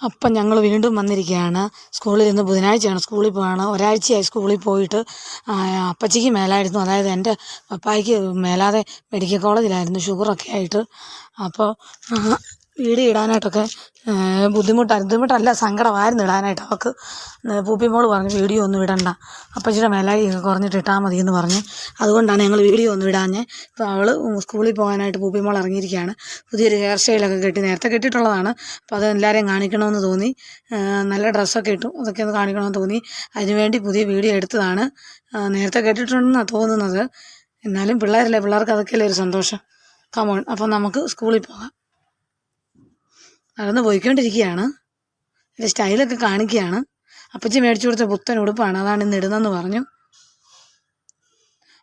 അപ്പം ഞങ്ങൾ വീണ്ടും വന്നിരിക്കുകയാണ്. സ്കൂളിൽ ഇന്ന് ബുധനാഴ്ചയാണ്. സ്കൂളിൽ പോവാണ്. ഒരാഴ്ചയായി സ്കൂളിൽ പോയിട്ട് അപ്പച്ചിക്ക് മേലായിരുന്നു. അതായത് എന്റെ പപ്പായ്ക്ക് മേലാതെ മെഡിക്കൽ കോളേജിലായിരുന്നു ഷുഗറൊക്കെ ആയിട്ട്. അപ്പോൾ വീഡിയോ ഇടാനായിട്ടൊക്കെ ബുദ്ധിമുട്ടായിരുന്നു ബുദ്ധിമുട്ടല്ല സങ്കടമായിരുന്നു ഇടാനായിട്ട്. അവൾക്ക് പൂപ്പിമോൾ പറഞ്ഞു വീഡിയോ ഒന്നും ഇടണ്ട. അപ്പച്ചിയുടെ മേലായി കുറഞ്ഞിട്ട് ഇട്ടാൽ മതി എന്ന് പറഞ്ഞ്. അതുകൊണ്ടാണ് ഞങ്ങൾ വീഡിയോ ഒന്നും ഇടാഞ്ഞ്. ഇപ്പോൾ അവൾ സ്കൂളിൽ പോകാനായിട്ട് പൂപ്പിമോൾ ഇറങ്ങിയിരിക്കുകയാണ്. പുതിയൊരു ഹെയർ സ്റ്റൈലൊക്കെ കെട്ടി നേരത്തെ കെട്ടിയിട്ടുള്ളതാണ്. അപ്പോൾ അത് എല്ലാവരെയും കാണിക്കണമെന്ന് തോന്നി. നല്ല ഡ്രസ്സൊക്കെ ഇട്ടു. അതൊക്കെ ഒന്ന് കാണിക്കണമെന്ന് തോന്നി. അതിനുവേണ്ടി പുതിയ വീഡിയോ എടുത്തതാണ്. നേരത്തെ കേട്ടിട്ടുണ്ടെന്നാണ് തോന്നുന്നത്. എന്നാലും പിള്ളേരല്ലേ പിള്ളേർക്ക് അതൊക്കെയല്ലേ ഒരു സന്തോഷം. കമോൺ അപ്പോൾ നമുക്ക് സ്കൂളിൽ പോകാം. നടന്ന് പോയിക്കൊണ്ടിരിക്കുകയാണ്. എന്റെ സ്റ്റൈലൊക്കെ കാണിക്കുകയാണ്. അപ്പച്ചി മേടിച്ചു കൊടുത്ത പുത്തൻ ഉടുപ്പാണ്. അതാണ് ഇന്ന് ഇടുന്നതെന്ന് പറഞ്ഞു.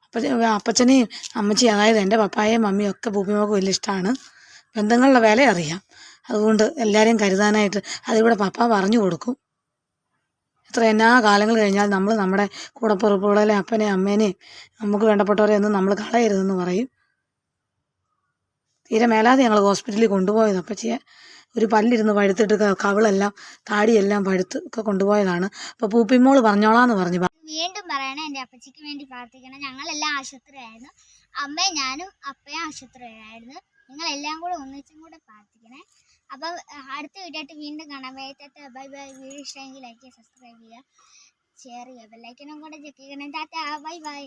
അപ്പച്ച അപ്പച്ചനെയും അമ്മച്ചി അതായത് എന്റെ പപ്പായയും മമ്മിയും ഒക്കെ ഭൂമിമോക്കും വലിയ ഇഷ്ടമാണ്. ബന്ധങ്ങളുടെ വില അറിയാം. അതുകൊണ്ട് എല്ലാവരെയും കരുതാനായിട്ട് അതിലൂടെ പപ്പ പറഞ്ഞു കൊടുക്കും. എത്ര എന്നാ കാലങ്ങൾ കഴിഞ്ഞാൽ നമ്മൾ നമ്മുടെ കൂടപ്പുറപ്പുകളെ അപ്പനെ അമ്മേനെയും നമുക്ക് വേണ്ടപ്പെട്ടവരെ ഒന്നും നമ്മൾ കളയരുതെന്ന് പറയും. തീരെ മേലാതെ ഞങ്ങൾ ഹോസ്പിറ്റലിൽ കൊണ്ടുപോയത് അപ്പച്ചിയെ. ഒരു പല്ലിരുന്ന് പഴുത്തിട്ട് കവിളെല്ലാം താടിയെല്ലാം പഴുത്ത് ഒക്കെ കൊണ്ടുപോയതാണ്. അപ്പോൾ പൂപ്പിമോൾ പറഞ്ഞോളാന്ന് പറഞ്ഞു. വീണ്ടും പറയണേ എന്റെ അപ്പച്ചിക്ക് വേണ്ടി പ്രാർത്ഥിക്കണം. ഞങ്ങളെല്ലാം ആശുപത്രിയായിരുന്നു അമ്മയും ഞാനും അപ്പയും ആശുപത്രിയിലായിരുന്നു. നിങ്ങളെല്ലാം കൂടെ ഒന്നിച്ചും കൂടെ പ്രാർത്ഥിക്കണേ. അപ്പം അടുത്ത വീഡിയോ വീണ്ടും കാണാം. വേറ്റത്തെ ബൈ ബൈ വീഡിയോ ഇഷ്ടമെങ്കിൽ ലൈക്ക് ചെയ്യുക സബ്സ്ക്രൈബ് ചെയ്യുക ഷെയർ ചെയ്യുക ബെല്ലൈക്കനും കൂടെ ചെക്ക് ചെയ്യണം. Tata bye bye.